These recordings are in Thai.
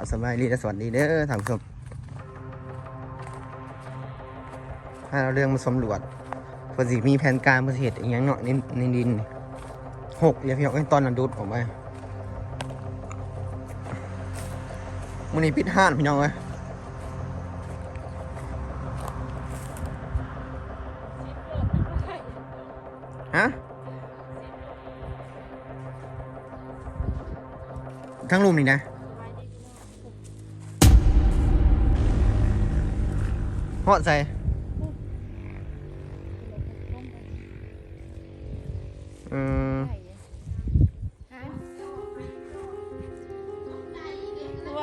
าวสบายดีและสวัสดีเด้อท่านผู้ชมถ้าเราเรื่องมาสำรวจเพื่อสิมีแผนการประเทศอย่างเนาะในในดินหกเรียกพี่น้องตอนนั้นดูดออกไปมันนี้ปิดห้านพี่น้องเอ้ยฮะทั้งรูมนี่นะ เหาะใส่อืมตัว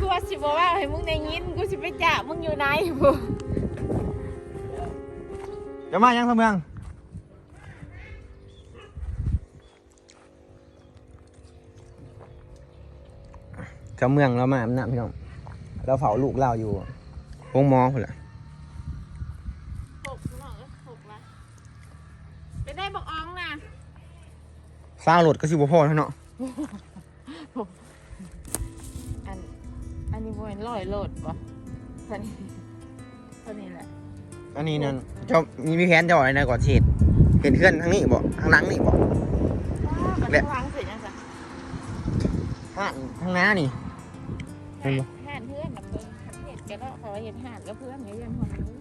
ตัวสิบอกว่าให้มึงได้ยินกูสิไปจ่ามึงอยู่ไหนบุจะมายังพะเมืองเจ้าเมืองเรามาอำนาจพี่น้องเราเฝ้าลูกเราอยู่วงหมอคนละ หกหน่อยหกละไปได้บอกอองนะ ฟ้าวรถก็สิบ่พอเท่าเนาะอันอันนี้บเป็นร้อยโลดปะตอนนี้ตอนนี้แหละอันนี้นั่นเจ้ามีมีแผนจะเอาอะไรนะก่อนฉีดเห็นเพื่อนทางนี้บ่ทางหลังนี่บ่มันและวางเสร็จยังจ้ะทางทางหน้านี่เห็นบ่ห่านเพื่อนแบบเบิ้งขันเห็ดแกแล้วเขาเห็นห่านก็เพื่อนไงยังหัวนู้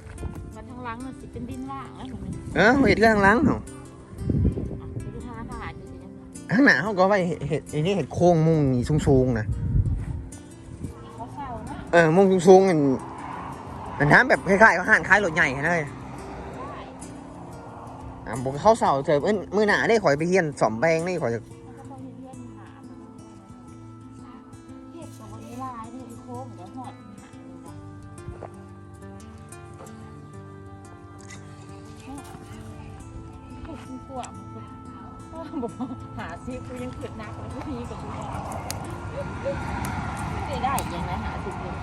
มันทางหลังมันสิเป็นดินว่างแล้วมันนี่เออเห็นเรื่องทางหลังเหรอ ข้างหน้าเขาก็ไว้เห็ดเห็ดไอ้นี่เห็ดโค้งมุงนี่สูงๆนะเขาเศร้านะเออมุงสูงๆมันมันน้ำแบบคล้ายๆกับห่านคล้ายรถใหญ่แค่นั้นเลยอะบอกเขาเสาเจอเอ้ยมือหนาได้ข่อยไปเฮียนสอมแบงนี่ข่อยจะมันก็ต้องมีเพื่อนหาเห็ดของมันไม่ลายนี่โค้งเดี๋ยวหอดหาเลยนะกูกินขวบ บอกหาซิกูยังเกิดนักแล้วกูพีกับกูไม่ได้ยังไงหาสิบเลย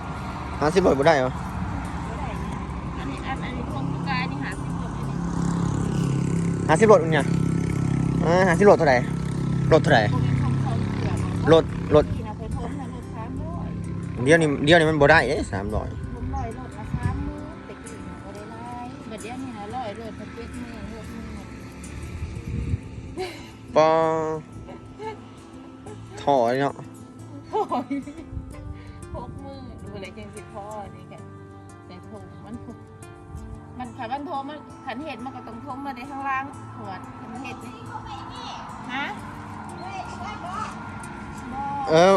หาสิบรถบ่ได้เหรอไม่ได้อันนี้อันอันนี้ทงตุกายนี่หาสิบเลยนี่หาสิบรถเนี่ยอ่าหาสิบรถเท่าไหร่รถเท่าไหร่พวกนี้ทำเขาเกี่ยวรถรถที่นะเคยทมนะรถสามร้อยเดียวนี่เดียวนี่มันบ่ได้เอ๊ะสามร้อย ปอถอยเนาะโอ้ยหกมือดูอะไรจังสิพ่อนี่กันแต่ทงมันถูกมันขันมันโทมมันขันเห็ดมันก็ต้องทมมาในข้างล่างหัวขันเห็ดนี่ฮะเออ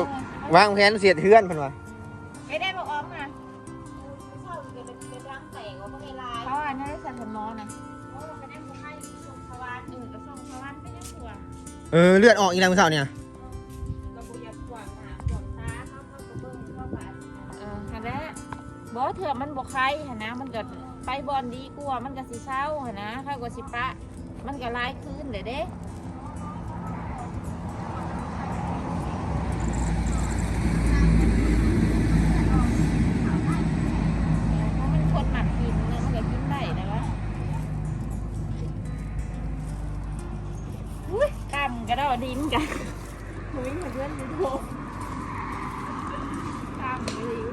วางแผนเสียดเทือนเพิ่นว่าไม่ได้บอกออมนะเขาอันนั้นได้ใส่ผลมอนะเออก็ส่งสวรรค์ไปยังตัว เออเลือดออกอีกแล้วมื้อเช้าเนี่ยเออฮันแหละบ่เถื่อมันบ่ใครหันนะมันก็ไปบอลดีกว่ามันก็สิเศร้าหันนะข้าก็สิปะ มันก็ลายคืนเด้เด้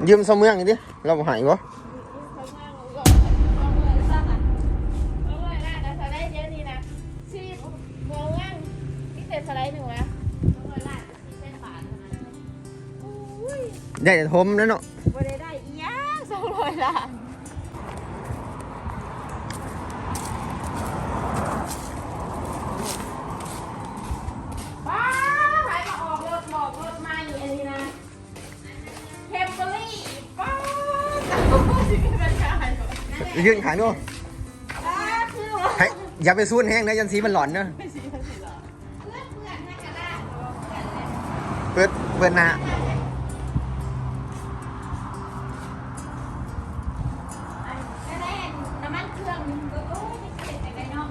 ยยืมเสาเมืองนี่ดิเราบ่ใหายบ่ได้แต่ทมแล้วเนาะยืน ขายด้วยให้อย่าไปซูนแห้งนะยันสีมันหลอนเนอะเปิดเปิดหน้าน้ำมันเครื่องก็โอ้ยไม่เสร็จอะไรเนาะ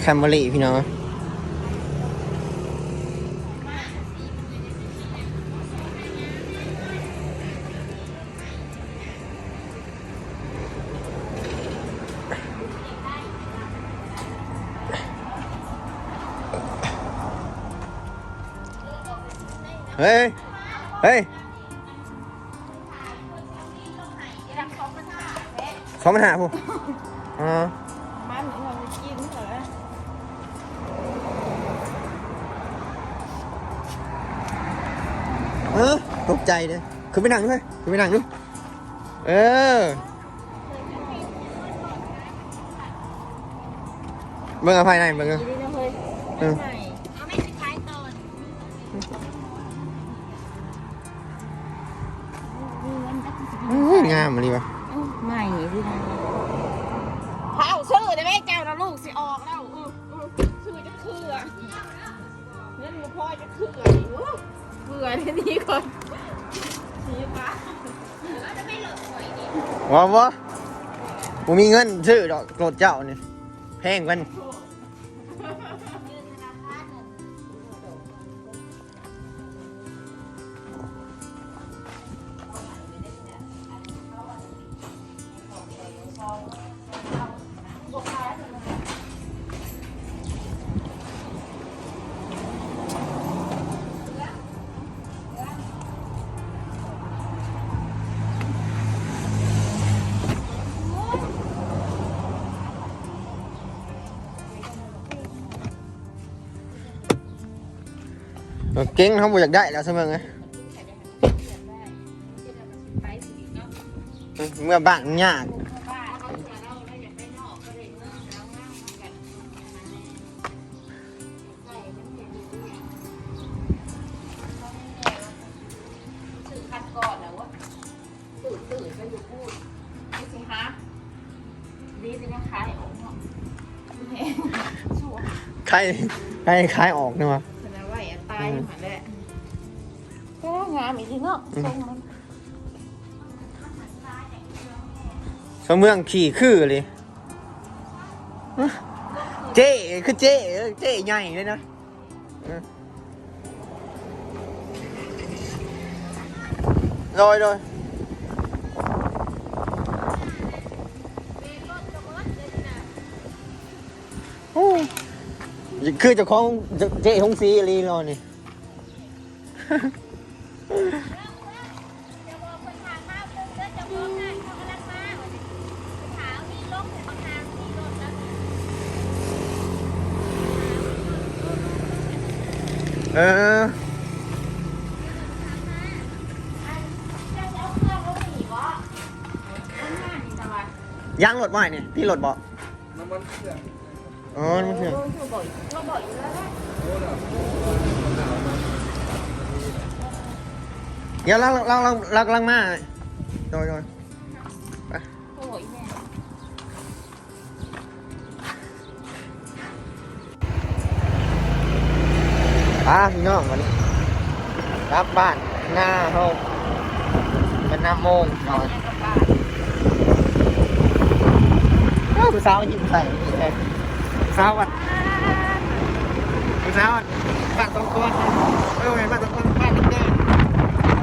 แคมเบอรี่พี่น้อง เฮ้ย เฮ้ยที่รักเขามันหาแท้เขามาหาผู้อ๋อมันนี่มันกินเหรอเออตกใจเลยคือไปนั่งด้วยคือไปนั่งด้วยเออเบิ่งเอาภายในเบิ่งเอาดีนะเฮ้ยเออใหม่เอาไม่สิขายตอน อื้องามมาดีวะใหม่ดินะเผาชื่อได้ไหมเจ้านะลูกสิออกแล้วเออเออชื่อจะคืออะเงินมือพ่อจะคืออะไรอยู่เบื่อที่นี้ก่อนชี้ปะแล้วจะไม่เหลือหวยดิว้าวะผมมีเงินซื้อดอกโกรธเจ้านี่แพงกัน เก่งเขาบอกอยากได้แล้วเสมไงเมื่อบ้านยากสื่อคัดก่อนนะว่าตื่นตื่นก็อยู่พูดดีสิคะดีสิยังขายออกเนาะแพงชัวร์ใครใครขายออกเนี่ยวะ แสดงว่าอย่าตายเหมือนแหละก็งามอีกทีเนาะทรงมันเสมอขี่คือเลยเจ๊คือเจ๊เออเจ๊ใหญ่เลยนะเออโดยโดย คือเจะของเจ๊หงสีรีรอนี่ จะบอกคนถามมาเพิ่งเด้อจะบอกงานเขากำลังมาถามมีลมแต่บางทางมีรถแล้ว เออจะเอาเครื่องแล้วหนีวะข้างหน้านี่จังหวะยางรถบ่อยเนี่ยที่รถบ่อ๋อน้ำมันเครื่อง เราบ่อยเราบ่อยอยู่แล้วนะเดี๋ยวเราเราเราเรากำลังมาโดยโดยโอ้ยแม่อ่าพี่น้องวันนี้กลับบ้านหน้าเฮาเป็นน้ำโมงนอนแม่กับป้าเอ้าผู้สาวยิ้มใส่นี่แท้ผู้ สาวอะสาวอะบ้านสองคนเออไงบ้านสองคนบ้านนิดเดียว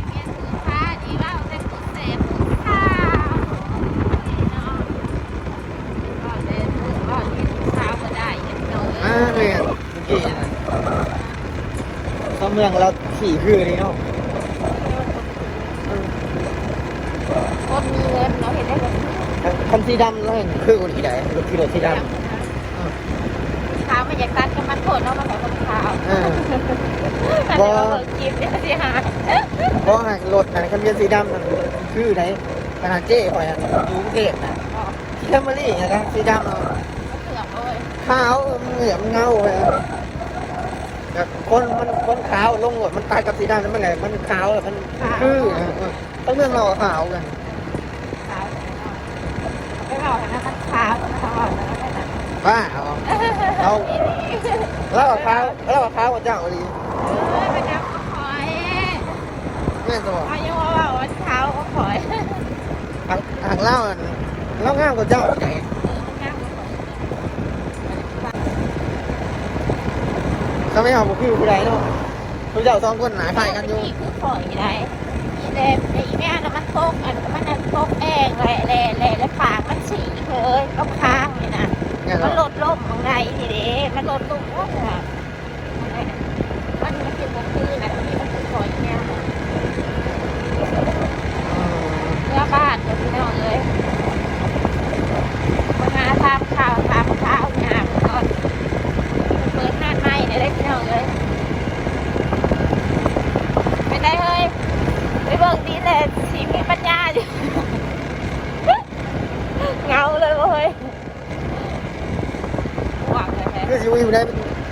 แม่ถือผ้าดีว่าเอาแต่กุศลผ้าก็เดินก็ยืนเท้าก็ได้เห็นเนาะอ่าเลยอะเมื่อกี้นะถ้าเมืองเราขี่คือนี่เนาะคนมีเงินเนาเห็นได้แบบคันสีดำแล้วเห็นคือคนที่ไหนรถขี่รถสีดำ มันอยากตัดก็มันโผล่เนาะมันใส่คนเท้าเออแต่เดี๋ยวเราเบิกกิฟต์เนี่ยสิหาเพราะว่ารถนะคันเบียนสีดำนั่นคือไหนขนาดเจ๊หอยอะอยู่กรุงเทพนะที่แคมเบอรี่นะครับสีดำเนาะเสือกเลยขาวเหลืองเงาเลยอะแบบคนมันคนขาวลงหมดมันตายกับสีดำแล้วมันไงมันขาวแล้วมันคืออะต้องเรื่องเราขาวกันขาวไม่บอกนะมันขาวมันขาวนะ บ้าเอาเอาแล้วกับขาวแล้วกับขาวกับเจ้าดีเออเป็นน้ำก็คอยแม่ตัวอายุว่าว่าเท้าก็คอยทางทางเล่าอันเล่าง่ามกับเจ้าไหนเขาไม่เอาบุคือผู้ใดเนาะผู้เจ้าสองคนหนาไฟกันอยู่คือคอยได้อีเด็ไอ้แม่น่ะมันโตกอันมันน่ะตกเองแหละแหละแหละแล้วปากมันสีเลยก็ค้างนี่นะ เนี่ย มัน เนาะ ลดลมมังไงทีเด้มันลดลมว่าแบบมันมันคือบ่คือนะที่มันคือคอยแม่ ไปเบิ่งดีแต่สีมีปัญญาอยู่ เงาเลยเว้ยหวังเลยแฮะ คือสิวิวได้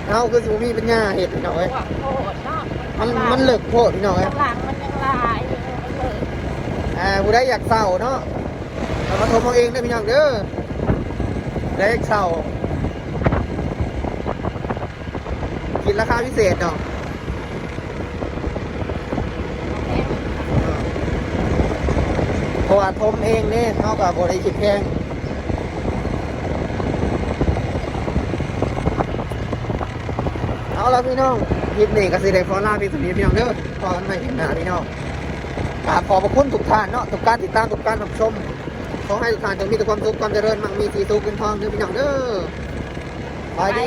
เอา คือสิวมีเป็นหญ้าเห็ดพี่น้องเอ้ยหวังโคตรเนาะมันมันเหลึกโพดพี่น้องเอ้ยข้างหลังมันยังลายอยู่มันเลยอ่าผู้ใดอยากเศร้าเนาะเอามาทมเอาเองได้อพี่น้องเด้อได้อยากเศร้ากินราคาพิเศษเนาะเพราะว่าทมเองเนี่ยเท่ากับบริคิดแพง แล้วพี่น้องคลิปนี้ก็สิได้ขอลาพี่สุนีพี่น้องเด้อพอนใหม่เห็นหน้าพี่น้องกราบขอบพระคุณทุกท่านเนาะทุกการติดตามทุกการรับชมขอให้ทุกท่านจงมีแต่ความสุขความเจริญมั่งมีสีสุขเงินทองเด้อพี่น้องเด้อไปดี